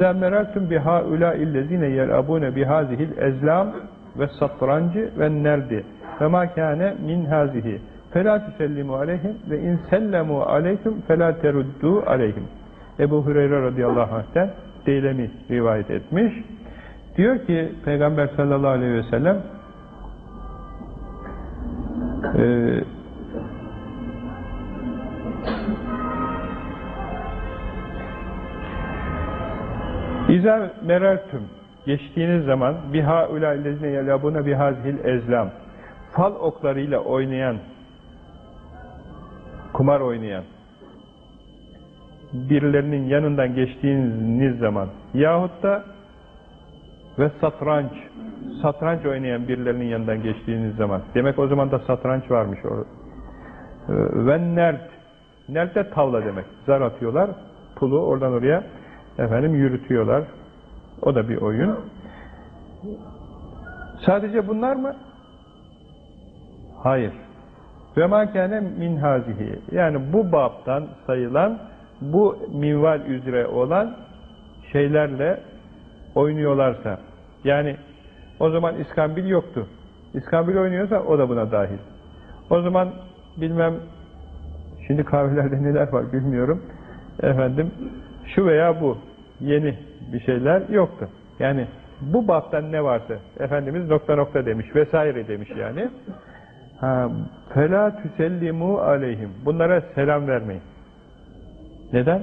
Zemmeratun biha ula illezine yelabune bihazihil ezlam ve satrancı ve nerdi ve ma min hazihi felâ tüsellimu aleyhim ve in sellemu aleyküm felâ teruddu aleyhim Ebu Hureyre radıyallahu anh'ten Deylemi rivayet etmiş. Diyor ki Peygamber sallallahu aleyhi ve sellem eee İza merertüm geçtiğiniz zaman biha ulaillezine yelabuna bihazihil ezlam fal oklarıyla oynayan kumar oynayan birilerinin yanından geçtiğiniz zaman yahut da ve satranç satranç oynayan birilerinin yanından geçtiğiniz zaman demek o zaman da satranç varmış o ve nerd nerd de tavla demek. Zar atıyorlar pulu oradan oraya efendim yürütüyorlar o da bir oyun sadece bunlar mı? hayır ve makane minhazihi yani bu babdan sayılan bu minval üzere olan şeylerle oynuyorlarsa yani o zaman iskambil yoktu. İskambil oynuyorsa o da buna dahil. O zaman bilmem şimdi kahvelerde neler var bilmiyorum. Efendim şu veya bu yeni bir şeyler yoktu. Yani bu baptan ne varsa Efendimiz nokta nokta demiş vesaire demiş yani. Ha, fela tüsellimu aleyhim. Bunlara selam vermeyin. Neden?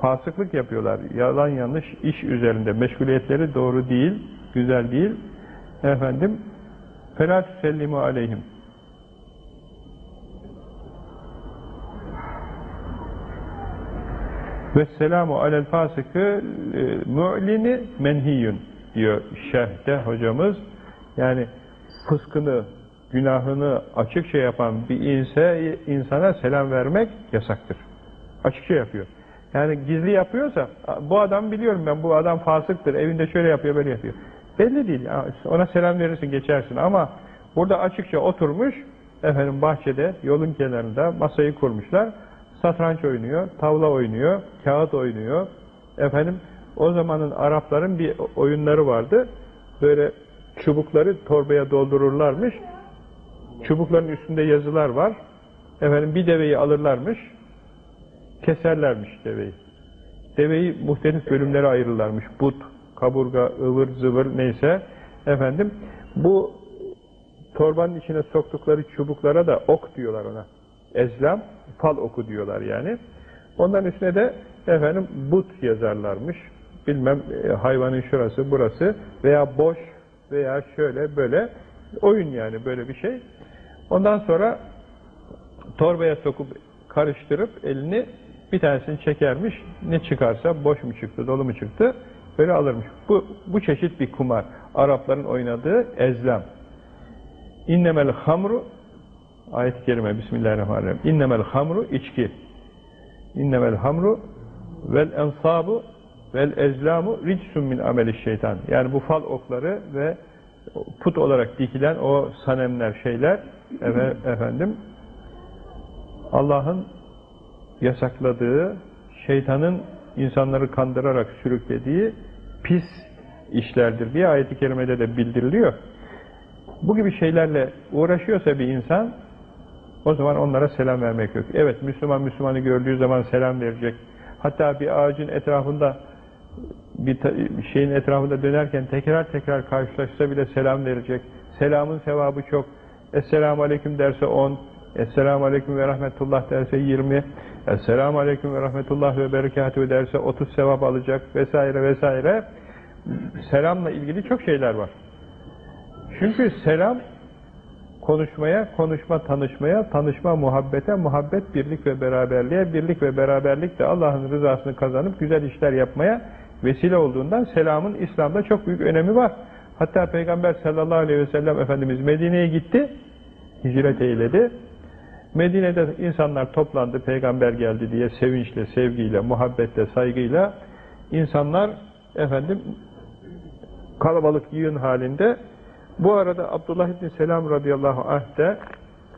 Fasıklık yapıyorlar. Yalan yanlış iş üzerinde. Meşguliyetleri doğru değil, güzel değil. Efendim, فَلَا تُسَلِّمُ aleyhim. Vesselamu alel fasıkı mu'lini menhiyun diyor şerhte hocamız. Yani fıskını, günahını açıkça yapan bir inse, insana selam vermek yasaktır. Açıkça yapıyor. Yani gizli yapıyorsa, bu adam biliyorum ben, bu adam fasıktır, evinde şöyle yapıyor, böyle yapıyor. Belli değil. Ona selam verirsin, geçersin ama burada açıkça oturmuş, efendim bahçede, yolun kenarında masayı kurmuşlar, satranç oynuyor, tavla oynuyor, kağıt oynuyor. Efendim, o zamanın Arapların bir oyunları vardı. Böyle çubukları torbaya doldururlarmış. Çubukların üstünde yazılar var. Efendim bir deveyi alırlarmış, keserlermiş deveyi. Deveyi muhtelif bölümlere ayırırlarmış. But, kaburga, ıvır zıvır neyse. Efendim bu torbanın içine soktukları çubuklara da ok diyorlar ona. Ezlam, fal oku diyorlar yani. Ondan üstüne de efendim but yazarlarmış. Bilmem e, hayvanın şurası, burası veya boş veya şöyle böyle oyun yani böyle bir şey. Ondan sonra torbaya sokup karıştırıp elini bir tanesini çekermiş, ne çıkarsa boş mu çıktı, dolu mu çıktı, böyle alırmış. Bu, bu çeşit bir kumar. Arapların oynadığı ezlam. İnnemel hamru ayet-i kerime Bismillahirrahmanirrahim. İnnemel hamru içki. İnnemel hamru vel ensabu vel ezlamu ricsun min ameli şeytan. Yani bu fal okları ve put olarak dikilen o sanemler şeyler efendim Allah'ın yasakladığı, şeytanın insanları kandırarak sürüklediği pis işlerdir diye ayet-i kerimede de bildiriliyor. Bu gibi şeylerle uğraşıyorsa bir insan, o zaman onlara selam vermek yok. Evet, Müslüman Müslümanı gördüğü zaman selam verecek. Hatta bir ağacın etrafında, bir şeyin etrafında dönerken tekrar tekrar karşılaşsa bile selam verecek. Selamın sevabı çok. Esselamu Aleyküm derse 10, Esselamu Aleyküm ve Rahmetullah derse 20, Esselamu Aleyküm ve Rahmetullah ve Berekatühü derse 30 sevap alacak vesaire vesaire. Selamla ilgili çok şeyler var. Çünkü selam konuşmaya, konuşma tanışmaya, tanışma muhabbete, muhabbet birlik ve beraberliğe, birlik ve beraberlik de Allah'ın rızasını kazanıp güzel işler yapmaya vesile olduğundan selamın İslam'da çok büyük önemi var. Hatta Peygamber sallallahu aleyhi ve sellem Efendimiz Medine'ye gitti, hicret eyledi. Medine'de insanlar toplandı, peygamber geldi diye sevinçle, sevgiyle, muhabbetle, saygıyla insanlar efendim kalabalık yığın halinde bu arada Abdullah İbni Selam radıyallahu anh de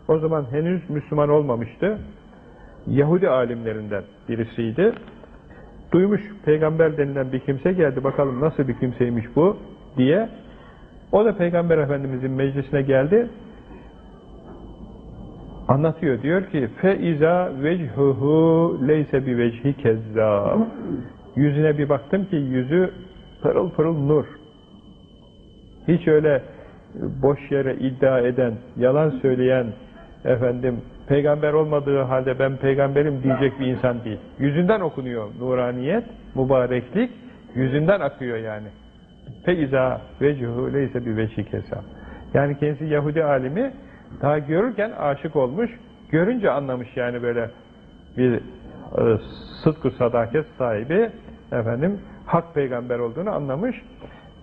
o zaman henüz Müslüman olmamıştı. Yahudi alimlerinden birisiydi. duymuş peygamber denilen bir kimse geldi bakalım nasıl bir kimseymiş bu? diye. O da peygamber efendimizin meclisine geldi. Anlatıyor diyor ki fe iza vechuhu leyse bi vecihi kezzab. Yüzüne bir baktım ki yüzü pırıl pırıl nur. Hiç öyle boş yere iddia eden yalan söyleyen efendim peygamber olmadığı halde ben peygamberim diyecek bir insan değil. Yüzünden okunuyor nuraniyet, mübareklik, yüzünden akıyor yani. Feiza vecuhu leyse bir veçi kesam. Yani kendisi Yahudi alimi daha görürken aşık olmuş, görünce anlamış yani böyle bir e, sıdkı sadaket sahibi efendim hak peygamber olduğunu anlamış.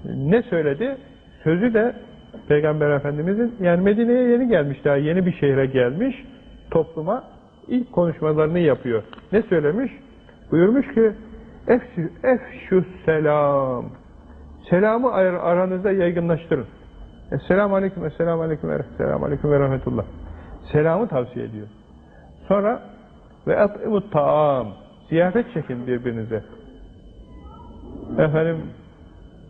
Ne söyledi? Sözü de Peygamber Efendimizin yani Medine'ye yeni gelmiş daha yeni bir şehre gelmiş topluma ilk konuşmalarını yapıyor. Ne söylemiş? Buyurmuş ki efşü, efşü selam selamı aranızda yaygınlaştırın. Esselamu aleyküm, esselamu aleyküm, esselamu aleyküm ve rahmetullah. Selamı tavsiye ediyor. Sonra ve at'imut ta'am ziyafet çekin birbirinize. Efendim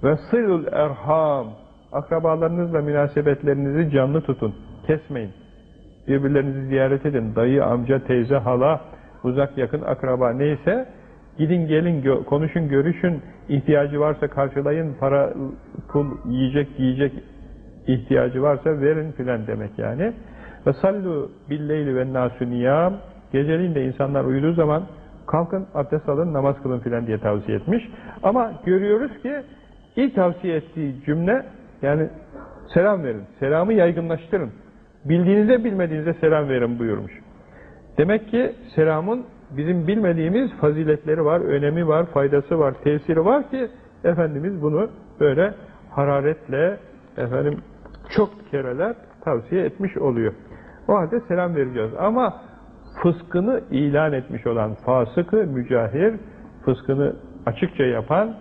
ve sılul erham akrabalarınızla münasebetlerinizi canlı tutun. Kesmeyin. Birbirlerinizi ziyaret edin. Dayı, amca, teyze, hala, uzak yakın akraba neyse gidin gelin gö konuşun görüşün ihtiyacı varsa karşılayın para pul yiyecek yiyecek ihtiyacı varsa verin filan demek yani ve sallu billeyli ve nasu niyam geceliğin de insanlar uyuduğu zaman kalkın abdest alın namaz kılın filan diye tavsiye etmiş ama görüyoruz ki ilk tavsiye ettiği cümle yani selam verin selamı yaygınlaştırın bildiğinizde bilmediğinizde selam verin buyurmuş demek ki selamın bizim bilmediğimiz faziletleri var, önemi var, faydası var, tesiri var ki Efendimiz bunu böyle hararetle efendim çok kereler tavsiye etmiş oluyor. O halde selam vereceğiz. Ama fıskını ilan etmiş olan fasıkı, mücahir, fıskını açıkça yapan,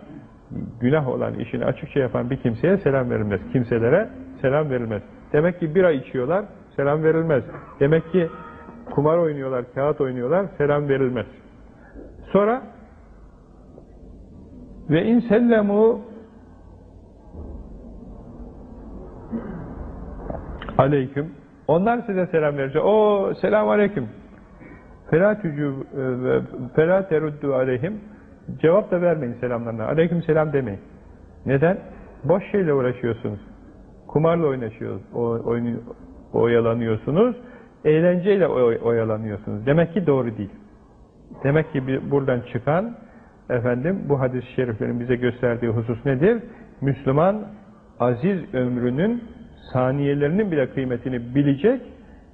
günah olan işini açıkça yapan bir kimseye selam verilmez. Kimselere selam verilmez. Demek ki bira içiyorlar, selam verilmez. Demek ki kumar oynuyorlar, kağıt oynuyorlar, selam verilmez. Sonra ve in sellemu aleyküm onlar size selam verecek. O selam aleyküm. Fela tücü ve fela teruddu aleyhim cevap da vermeyin selamlarına. Aleyküm selam demeyin. Neden? Boş şeyle uğraşıyorsunuz. Kumarla oynaşıyorsunuz, oynuyor, oyalanıyorsunuz eğlenceyle oyalanıyorsunuz. Demek ki doğru değil. Demek ki buradan çıkan efendim bu hadis-i şeriflerin bize gösterdiği husus nedir? Müslüman aziz ömrünün saniyelerinin bile kıymetini bilecek,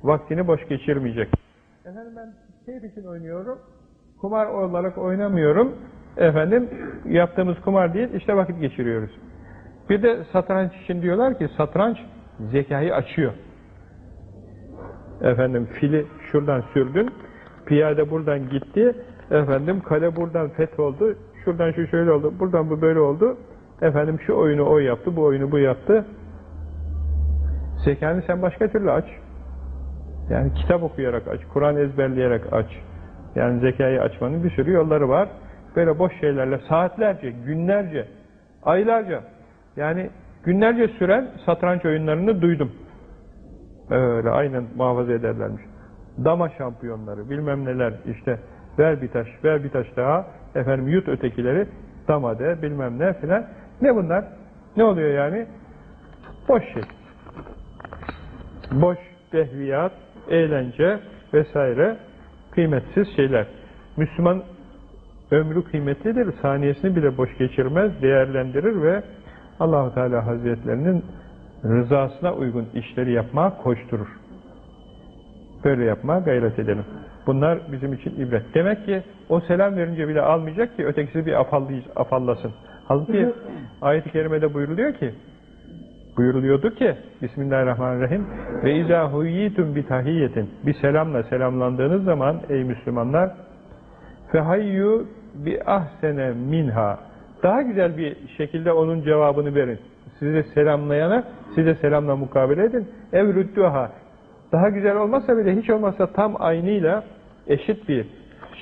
vaktini boş geçirmeyecek. Efendim ben keyif için oynuyorum, kumar olarak oynamıyorum. Efendim yaptığımız kumar değil, işte vakit geçiriyoruz. Bir de satranç için diyorlar ki satranç zekayı açıyor efendim fili şuradan sürdün, piyade buradan gitti, efendim kale buradan feth oldu, şuradan şu şöyle oldu, buradan bu böyle oldu, efendim şu oyunu o yaptı, bu oyunu bu yaptı. Zekanı sen başka türlü aç. Yani kitap okuyarak aç, Kur'an ezberleyerek aç. Yani zekayı açmanın bir sürü yolları var. Böyle boş şeylerle saatlerce, günlerce, aylarca, yani günlerce süren satranç oyunlarını duydum. Öyle aynen muhafaza ederlermiş. Dama şampiyonları, bilmem neler işte ver bir taş, ver bir taş daha, efendim yut ötekileri, dama de, bilmem ne filan. Ne bunlar? Ne oluyor yani? Boş şey. Boş dehviyat, eğlence vesaire kıymetsiz şeyler. Müslüman ömrü kıymetlidir, saniyesini bile boş geçirmez, değerlendirir ve Allahu Teala Hazretlerinin rızasına uygun işleri yapmaya koşturur. Böyle yapmaya gayret edelim. Bunlar bizim için ibret. Demek ki o selam verince bile almayacak ki ötekisi bir afallasın. Halbuki ayet-i kerimede buyuruluyor ki buyuruluyordu ki Bismillahirrahmanirrahim ve izâ huyyitum bi tahiyyetin bir selamla selamlandığınız zaman ey Müslümanlar fehayyu bi ahsene minha daha güzel bir şekilde onun cevabını verin sizi selamlayana size selamla mukabele edin. Ev rüddüha. Daha güzel olmazsa bile hiç olmazsa tam aynıyla eşit bir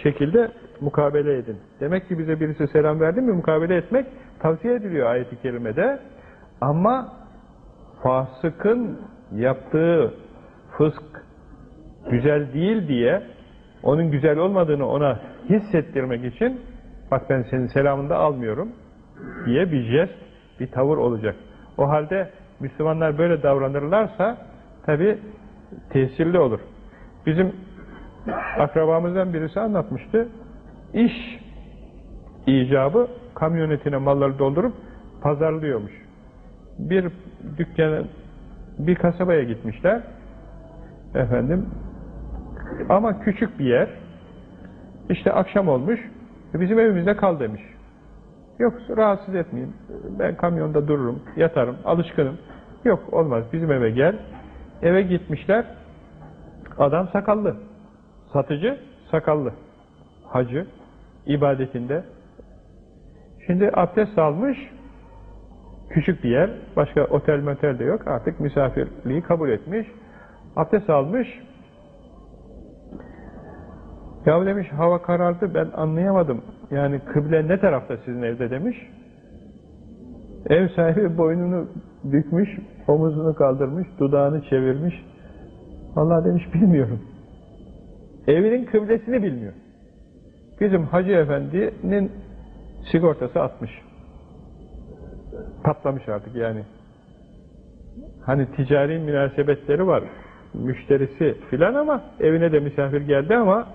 şekilde mukabele edin. Demek ki bize birisi selam verdi mi mukabele etmek tavsiye ediliyor ayet-i kerimede. Ama fasıkın yaptığı fısk güzel değil diye onun güzel olmadığını ona hissettirmek için bak ben senin selamını da almıyorum diye bir jest, bir tavır olacak. O halde Müslümanlar böyle davranırlarsa tabi tesirli olur. Bizim akrabamızdan birisi anlatmıştı. İş icabı kamyonetine malları doldurup pazarlıyormuş. Bir dükkana, bir kasabaya gitmişler. Efendim, ama küçük bir yer. İşte akşam olmuş. Bizim evimizde kal demiş. Yok rahatsız etmeyin. Ben kamyonda dururum, yatarım, alışkınım. Yok olmaz bizim eve gel. Eve gitmişler. Adam sakallı. Satıcı sakallı. Hacı ibadetinde. Şimdi abdest almış. Küçük bir yer. Başka otel motel de yok. Artık misafirliği kabul etmiş. Abdest almış. Ya demiş hava karardı ben anlayamadım. Yani kıble ne tarafta sizin evde demiş. Ev sahibi boynunu bükmüş, omuzunu kaldırmış, dudağını çevirmiş. Allah demiş bilmiyorum. Evinin kıblesini bilmiyor. Bizim Hacı Efendi'nin sigortası atmış. Patlamış artık yani. Hani ticari münasebetleri var. Müşterisi filan ama evine de misafir geldi ama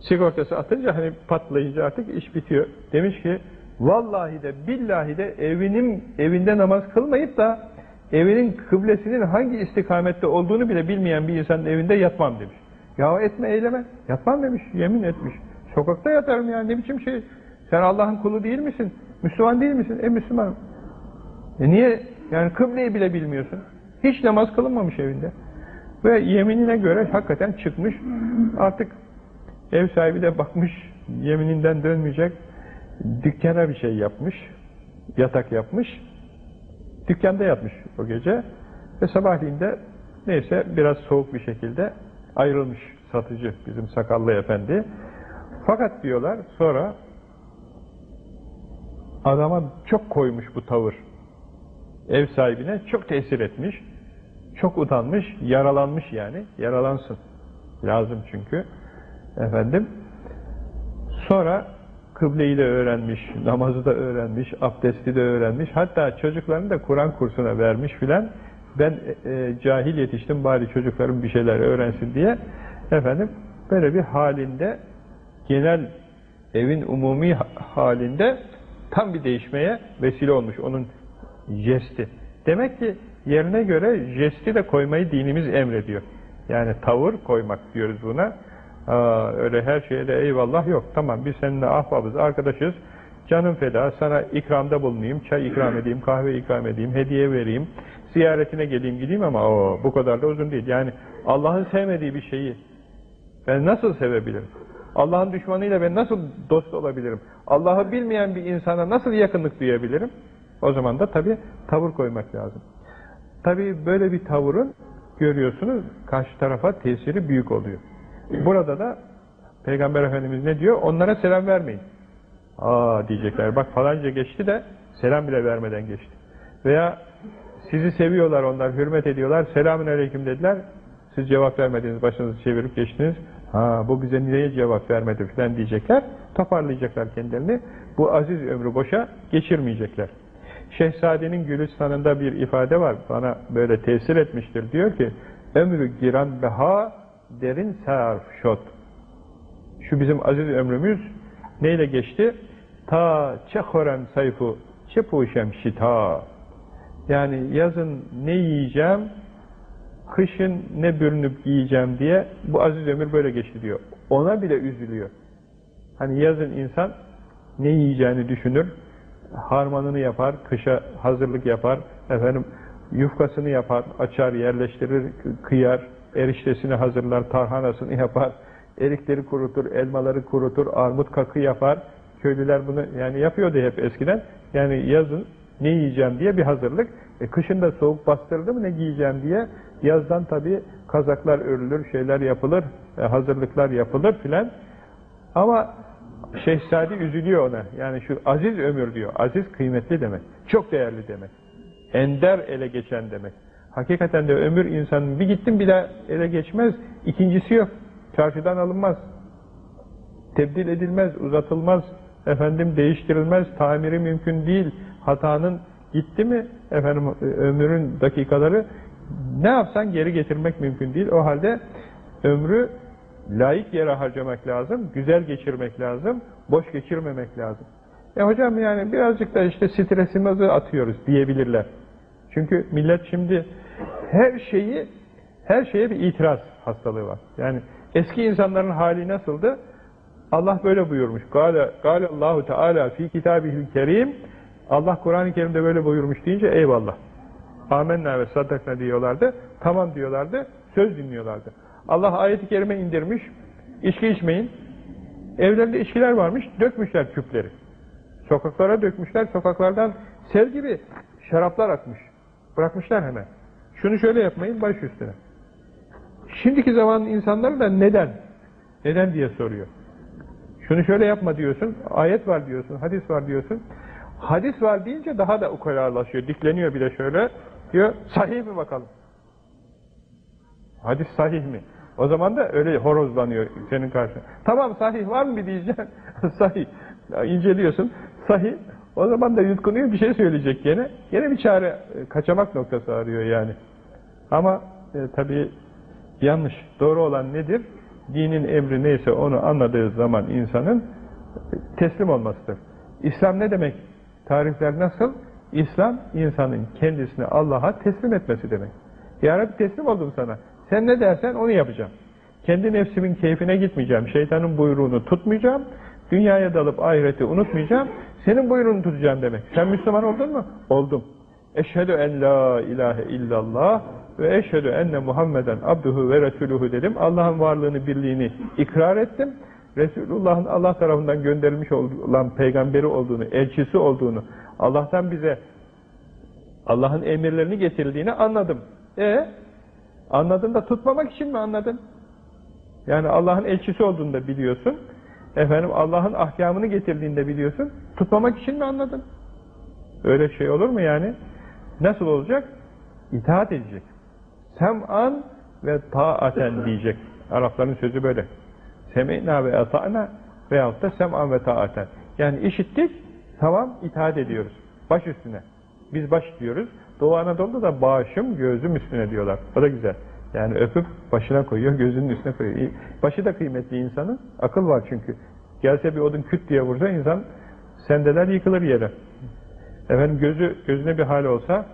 sigortası atınca hani patlayınca artık iş bitiyor. Demiş ki vallahi de billahi de evinin evinde namaz kılmayıp da evinin kıblesinin hangi istikamette olduğunu bile bilmeyen bir insanın evinde yatmam demiş. Ya etme eyleme. Yatmam demiş. Yemin etmiş. Sokakta yatarım yani ne biçim şey. Sen Allah'ın kulu değil misin? Müslüman değil misin? E Müslümanım. E niye? Yani kıbleyi bile bilmiyorsun. Hiç namaz kılınmamış evinde. Ve yeminine göre hakikaten çıkmış. Artık ev sahibi de bakmış, yemininden dönmeyecek. Dükkana bir şey yapmış. Yatak yapmış. Dükkanda yatmış o gece. Ve sabahleyin de neyse biraz soğuk bir şekilde ayrılmış satıcı bizim sakallı efendi. Fakat diyorlar sonra adama çok koymuş bu tavır. Ev sahibine çok tesir etmiş. Çok utanmış, yaralanmış yani. Yaralansın. Lazım çünkü. Efendim. Sonra kıbleyi de öğrenmiş, namazı da öğrenmiş, abdesti de öğrenmiş. Hatta çocuklarını da Kur'an kursuna vermiş filan. Ben e, e, cahil yetiştim bari çocuklarım bir şeyler öğrensin diye. Efendim böyle bir halinde genel evin umumi halinde tam bir değişmeye vesile olmuş onun jesti. Demek ki yerine göre jesti de koymayı dinimiz emrediyor. Yani tavır koymak diyoruz buna. Aa, öyle her şeye de eyvallah yok. Tamam biz seninle ahbabız, arkadaşız. Canım feda, sana ikramda bulunayım, çay ikram edeyim, kahve ikram edeyim, hediye vereyim, ziyaretine geleyim gideyim ama o bu kadar da uzun değil. Yani Allah'ın sevmediği bir şeyi ben nasıl sevebilirim? Allah'ın düşmanıyla ben nasıl dost olabilirim? Allah'ı bilmeyen bir insana nasıl yakınlık duyabilirim? O zaman da tabi tavır koymak lazım. Tabi böyle bir tavırın görüyorsunuz karşı tarafa tesiri büyük oluyor. Burada da Peygamber Efendimiz ne diyor? Onlara selam vermeyin. Aa diyecekler bak falanca geçti de selam bile vermeden geçti. Veya sizi seviyorlar onlar, hürmet ediyorlar, selamün aleyküm dediler. Siz cevap vermediniz, başınızı çevirip geçtiniz. Ha bu bize niye cevap vermedi filan diyecekler. Toparlayacaklar kendilerini. Bu aziz ömrü boşa geçirmeyecekler. Şehzadenin Gülistan'ında bir ifade var. Bana böyle tesir etmiştir. Diyor ki ömrü giran beha derin sarf şot. Şu bizim aziz ömrümüz neyle geçti? Ta çehoren sayfu çepuşem şita. Yani yazın ne yiyeceğim, kışın ne bürünüp giyeceğim diye bu aziz ömür böyle geçti diyor. Ona bile üzülüyor. Hani yazın insan ne yiyeceğini düşünür, harmanını yapar, kışa hazırlık yapar, efendim yufkasını yapar, açar, yerleştirir, kıyar, eriştesini hazırlar, tarhanasını yapar, erikleri kurutur, elmaları kurutur, armut kakı yapar. Köylüler bunu yani yapıyordu hep eskiden. Yani yazın ne yiyeceğim diye bir hazırlık. E, kışın da soğuk bastırdı mı ne giyeceğim diye yazdan tabi kazaklar örülür, şeyler yapılır, e, hazırlıklar yapılır filan. Ama Şehzade üzülüyor ona. Yani şu aziz ömür diyor. Aziz kıymetli demek. Çok değerli demek. Ender ele geçen demek. Hakikaten de ömür insanın bir gittin bir daha ele geçmez. İkincisi yok. Çarşıdan alınmaz. Tebdil edilmez, uzatılmaz. Efendim değiştirilmez. Tamiri mümkün değil. Hatanın gitti mi efendim ömrün dakikaları ne yapsan geri getirmek mümkün değil. O halde ömrü layık yere harcamak lazım, güzel geçirmek lazım, boş geçirmemek lazım. E hocam yani birazcık da işte stresimizi atıyoruz diyebilirler. Çünkü millet şimdi her şeyi, her şeye bir itiraz hastalığı var. Yani eski insanların hali nasıldı? Allah böyle buyurmuş. Gale Allahu Teala fi kitabihil kerim Allah Kur'an-ı Kerim'de böyle buyurmuş deyince eyvallah. Amenna ve saddakna diyorlardı. Tamam diyorlardı. Söz dinliyorlardı. Allah ayeti kerime indirmiş. İçki içmeyin. Evlerinde içkiler varmış. Dökmüşler küpleri. Sokaklara dökmüşler. Sokaklardan sel gibi şaraplar akmış. Bırakmışlar hemen. Şunu şöyle yapmayın baş üstüne. Şimdiki zamanın insanları da neden? Neden diye soruyor. Şunu şöyle yapma diyorsun. Ayet var diyorsun. Hadis var diyorsun. Hadis var deyince daha da ukalalaşıyor. Dikleniyor bir de şöyle. Diyor sahih mi bakalım? Hadis sahih mi? O zaman da öyle horozlanıyor senin karşına. Tamam sahih var mı bir diyeceksin. sahih. İnceliyorsun. Sahih. O zaman da yutkunuyor bir şey söyleyecek gene. Gene bir çare kaçamak noktası arıyor yani. Ama e, tabii yanlış. Doğru olan nedir? Dinin emri neyse onu anladığı zaman insanın teslim olmasıdır. İslam ne demek? Tarifler nasıl? İslam insanın kendisini Allah'a teslim etmesi demek. Ya Rabbi teslim oldum sana. Sen ne dersen onu yapacağım. Kendi nefsimin keyfine gitmeyeceğim. Şeytanın buyruğunu tutmayacağım. Dünyaya dalıp ahireti unutmayacağım. Senin buyruğunu tutacağım demek. Sen Müslüman oldun mu? Oldum. Eşhedü en la ilahe illallah ve eşhedü enne Muhammeden abduhu ve resuluhu dedim. Allah'ın varlığını, birliğini ikrar ettim. Resulullah'ın Allah tarafından gönderilmiş olan peygamberi olduğunu, elçisi olduğunu, Allah'tan bize Allah'ın emirlerini getirildiğini anladım. E Anladın da tutmamak için mi anladın? Yani Allah'ın elçisi olduğunu da biliyorsun. Efendim Allah'ın ahkamını getirdiğini de biliyorsun. Tutmamak için mi anladın? Öyle şey olur mu yani? Nasıl olacak? İtaat edecek. Sem'an ve taaten diyecek. Arapların sözü böyle. Sem'ina ve ata'na veyahut da sem'an ve taaten. Yani işittik, tamam itaat ediyoruz. Baş üstüne. Biz baş diyoruz. Doğu Anadolu'da da başım gözüm üstüne diyorlar. O da güzel. Yani öpüp başına koyuyor, gözünün üstüne koyuyor. Başı da kıymetli insanın. Akıl var çünkü. Gelse bir odun küt diye vursa insan sendeler yıkılır yere. Efendim gözü gözüne bir hal olsa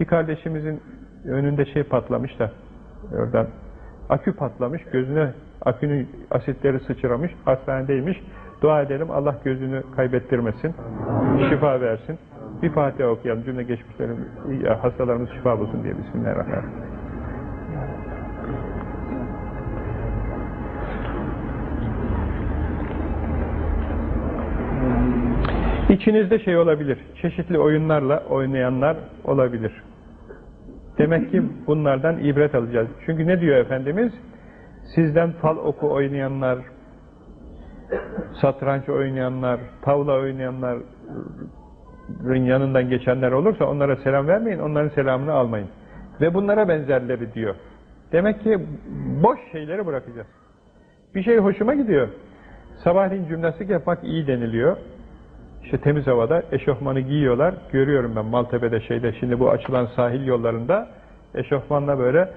bir kardeşimizin önünde şey patlamış da oradan akü patlamış gözüne akünün asitleri sıçramış hastanedeymiş. Dua edelim Allah gözünü kaybettirmesin şifa versin. Bir Fatiha okuyalım cümle geçmişlerin hastalarımız şifa bulsun diye Bismillahirrahmanirrahim. İçinizde şey olabilir, çeşitli oyunlarla oynayanlar olabilir. Demek ki bunlardan ibret alacağız. Çünkü ne diyor Efendimiz? Sizden fal oku oynayanlar, satranç oynayanlar, tavla oynayanların yanından geçenler olursa onlara selam vermeyin, onların selamını almayın. Ve bunlara benzerleri diyor. Demek ki boş şeyleri bırakacağız. Bir şey hoşuma gidiyor. Sabahleyin cümlesik yapmak iyi deniliyor. İşte temiz havada eşofmanı giyiyorlar. Görüyorum ben Maltepe'de şeyde şimdi bu açılan sahil yollarında eşofmanla böyle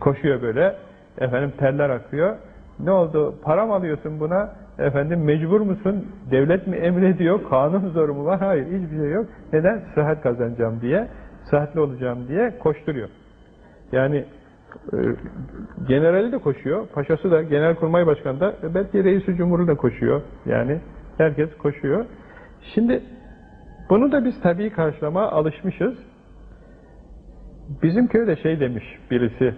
koşuyor böyle. Efendim terler akıyor. Ne oldu? Para mı alıyorsun buna? Efendim mecbur musun? Devlet mi emrediyor? Kanun zoru mu var? Hayır hiçbir şey yok. Neden? Sıhhat kazanacağım diye, sıhhatli olacağım diye koşturuyor. Yani generali de koşuyor, paşası da, genelkurmay başkanı da, belki reisi cumhuru da koşuyor. Yani herkes koşuyor. Şimdi bunu da biz tabii karşılamaya alışmışız. Bizim köyde şey demiş birisi,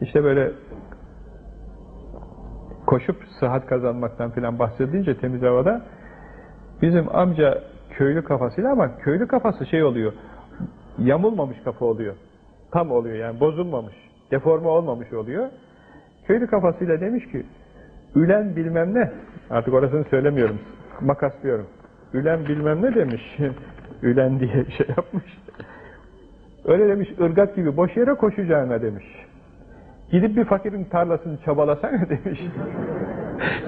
işte böyle koşup sıhhat kazanmaktan filan bahsedince temiz havada, bizim amca köylü kafasıyla ama köylü kafası şey oluyor, yamulmamış kafa oluyor. Tam oluyor yani bozulmamış deforme olmamış oluyor. Köylü kafasıyla demiş ki, Ülen bilmem ne, artık orasını söylemiyorum, makaslıyorum. Ülen bilmem ne demiş, ülen diye şey yapmış. Öyle demiş, ırgat gibi boş yere koşacağına demiş. Gidip bir fakirin tarlasını çabalasana demiş.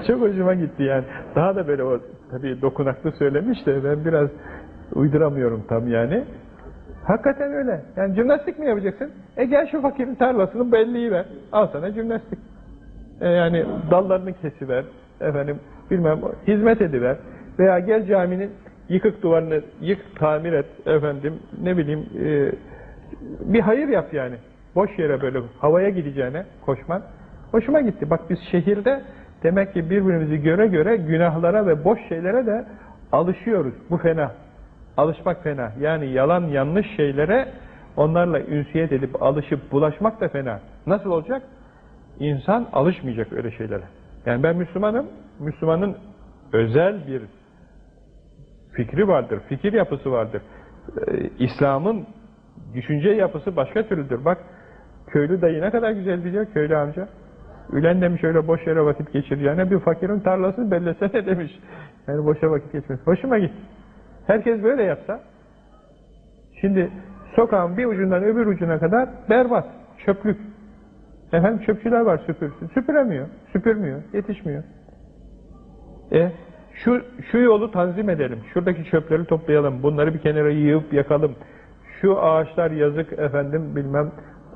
Çok hoşuma gitti yani. Daha da böyle o tabii dokunaklı söylemiş de ben biraz uyduramıyorum tam yani. Hakikaten öyle. Yani jimnastik mi yapacaksın? E gel şu fakirin tarlasının belliği ver. Al sana jimnastik. E yani dallarını kesiver. Efendim bilmem hizmet ediver. Veya gel caminin yıkık duvarını yık tamir et. Efendim ne bileyim e, bir hayır yap yani. Boş yere böyle havaya gideceğine koşman. Hoşuma gitti. Bak biz şehirde demek ki birbirimizi göre göre günahlara ve boş şeylere de alışıyoruz. Bu fena. Alışmak fena. Yani yalan yanlış şeylere onlarla ünsiyet edip alışıp bulaşmak da fena. Nasıl olacak? İnsan alışmayacak öyle şeylere. Yani ben Müslümanım. Müslümanın özel bir fikri vardır. Fikir yapısı vardır. Ee, İslam'ın düşünce yapısı başka türlüdür. Bak köylü dayı ne kadar güzel biliyor köylü amca. Ülen demiş öyle boş yere vakit geçireceğine bir fakirin tarlasını bellesene demiş. Yani boşa vakit geçmez. Hoşuma gitti. Herkes böyle yapsa, şimdi sokağın bir ucundan öbür ucuna kadar berbat, çöplük. Efendim çöpçüler var süpürsün. Süpüremiyor, süpürmüyor, yetişmiyor. E şu, şu yolu tanzim edelim, şuradaki çöpleri toplayalım, bunları bir kenara yığıp yakalım. Şu ağaçlar yazık efendim bilmem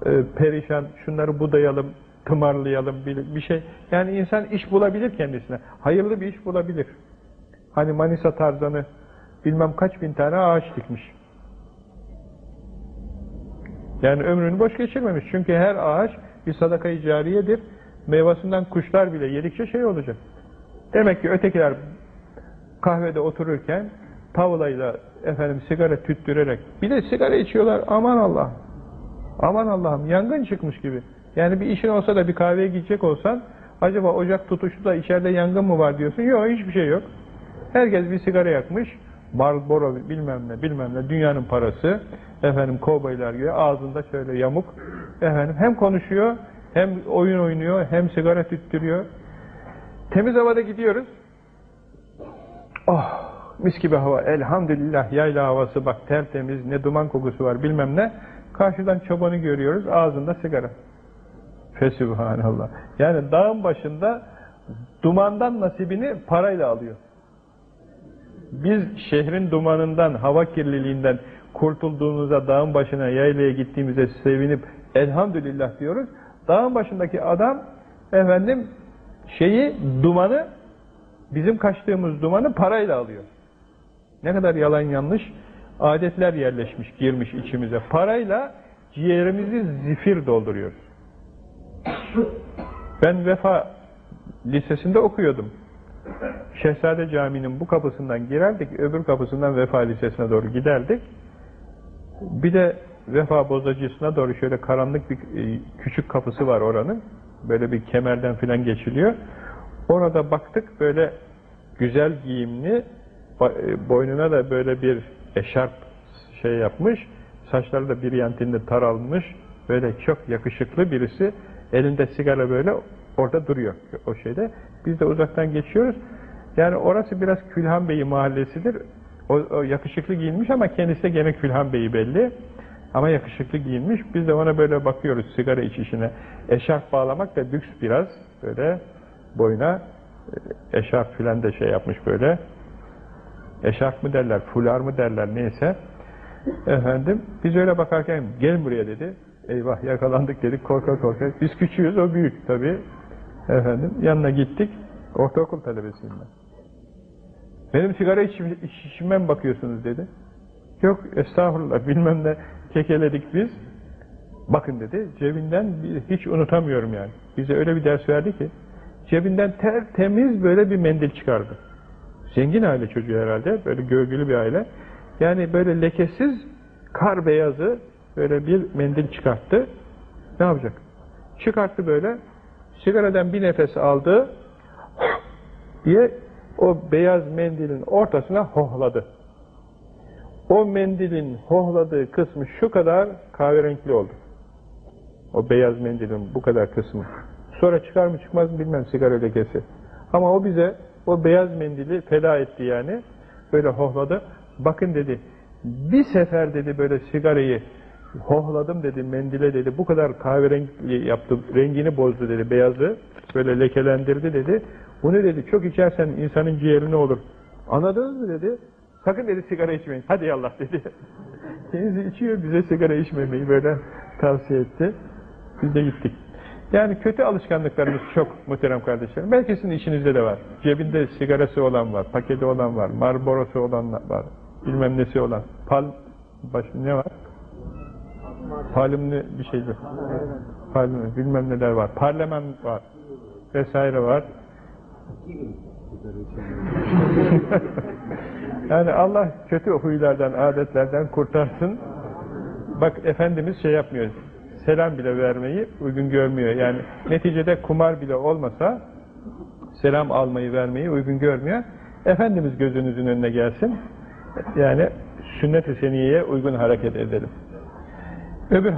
e, perişan, şunları budayalım, tımarlayalım bir, bir şey. Yani insan iş bulabilir kendisine. Hayırlı bir iş bulabilir. Hani Manisa Tarzanı bilmem kaç bin tane ağaç dikmiş. Yani ömrünü boş geçirmemiş. Çünkü her ağaç bir sadaka-i cariyedir. Meyvasından kuşlar bile yedikçe şey olacak. Demek ki ötekiler kahvede otururken tavlayla efendim sigara tüttürerek bir de sigara içiyorlar aman Allah aman Allah'ım yangın çıkmış gibi yani bir işin olsa da bir kahveye gidecek olsan acaba ocak tutuştu da içeride yangın mı var diyorsun yok hiçbir şey yok herkes bir sigara yakmış Marlboro bilmem ne bilmem ne dünyanın parası. Efendim kovboylar gibi ağzında şöyle yamuk. Efendim hem konuşuyor hem oyun oynuyor hem sigara tüttürüyor temiz havada gidiyoruz. Oh mis gibi hava. Elhamdülillah yayla havası. Bak tertemiz ne duman kokusu var bilmem ne. Karşıdan çobanı görüyoruz ağzında sigara. Fesübhanallah yani dağın başında dumandan nasibini parayla alıyor biz şehrin dumanından, hava kirliliğinden kurtulduğumuza, dağın başına, yaylaya gittiğimize sevinip elhamdülillah diyoruz. Dağın başındaki adam efendim şeyi, dumanı bizim kaçtığımız dumanı parayla alıyor. Ne kadar yalan yanlış adetler yerleşmiş, girmiş içimize. Parayla ciğerimizi zifir dolduruyoruz. Ben Vefa Lisesi'nde okuyordum. Şehzade Camii'nin bu kapısından girerdik, öbür kapısından Vefa Lisesi'ne doğru giderdik. Bir de Vefa Bozacısı'na doğru şöyle karanlık bir e, küçük kapısı var oranın. Böyle bir kemerden filan geçiliyor. Orada baktık böyle güzel giyimli, e, boynuna da böyle bir eşarp şey yapmış, saçları da bir yantinde taralmış, böyle çok yakışıklı birisi, elinde sigara böyle orada duruyor o şeyde. Biz de uzaktan geçiyoruz. Yani orası biraz Külhan Bey'i mahallesidir. O, o yakışıklı giyinmiş ama kendisi de gene Külhan Bey'i belli. Ama yakışıklı giyinmiş. Biz de ona böyle bakıyoruz sigara içişine. Eşarp bağlamak da lüks biraz. Böyle boyuna e, eşarp filan da şey yapmış böyle. Eşarp mı derler, fular mı derler neyse. Efendim biz öyle bakarken gelin buraya dedi. Eyvah yakalandık dedik korka korka. Biz küçüğüz o büyük tabii. Efendim yanına gittik. Ortaokul talebesiyim ben. Benim sigara içim, içime mi bakıyorsunuz dedi. Yok estağfurullah bilmem ne kekeledik biz. Bakın dedi cebinden hiç unutamıyorum yani. Bize öyle bir ders verdi ki cebinden tertemiz böyle bir mendil çıkardı. Zengin aile çocuğu herhalde. Böyle gölgülü bir aile. Yani böyle lekesiz kar beyazı böyle bir mendil çıkarttı. Ne yapacak? Çıkarttı böyle sigaradan bir nefes aldı diye o beyaz mendilin ortasına hohladı. O mendilin hohladığı kısmı şu kadar kahverenkli oldu. O beyaz mendilin bu kadar kısmı. Sonra çıkar mı çıkmaz mı bilmem sigara lekesi. Ama o bize o beyaz mendili feda etti yani. Böyle hohladı. Bakın dedi, bir sefer dedi böyle sigarayı hohladım dedi, mendile dedi, bu kadar kahverengi yaptı, rengini bozdu dedi, beyazı, böyle lekelendirdi dedi. Bunu dedi, çok içersen insanın ciğeri ne olur? Anladınız mı dedi. Sakın dedi sigara içmeyin. Hadi yallah dedi. Kendisi içiyor, bize sigara içmemeyi böyle tavsiye etti. Biz de gittik. Yani kötü alışkanlıklarımız çok muhterem kardeşlerim. Belki sizin içinizde de var. Cebinde sigarası olan var, paketi olan var, Marlboro'su olan var, bilmem nesi olan. Pal, baş, ne var? Palmli bir şeydi. Palmli, bilmem neler var. Parlament var. Vesaire var. yani Allah kötü huylardan, adetlerden kurtarsın. Bak Efendimiz şey yapmıyor, selam bile vermeyi uygun görmüyor. Yani neticede kumar bile olmasa selam almayı vermeyi uygun görmüyor. Efendimiz gözünüzün önüne gelsin. Yani sünnet-i seniyeye uygun hareket edelim. Öbür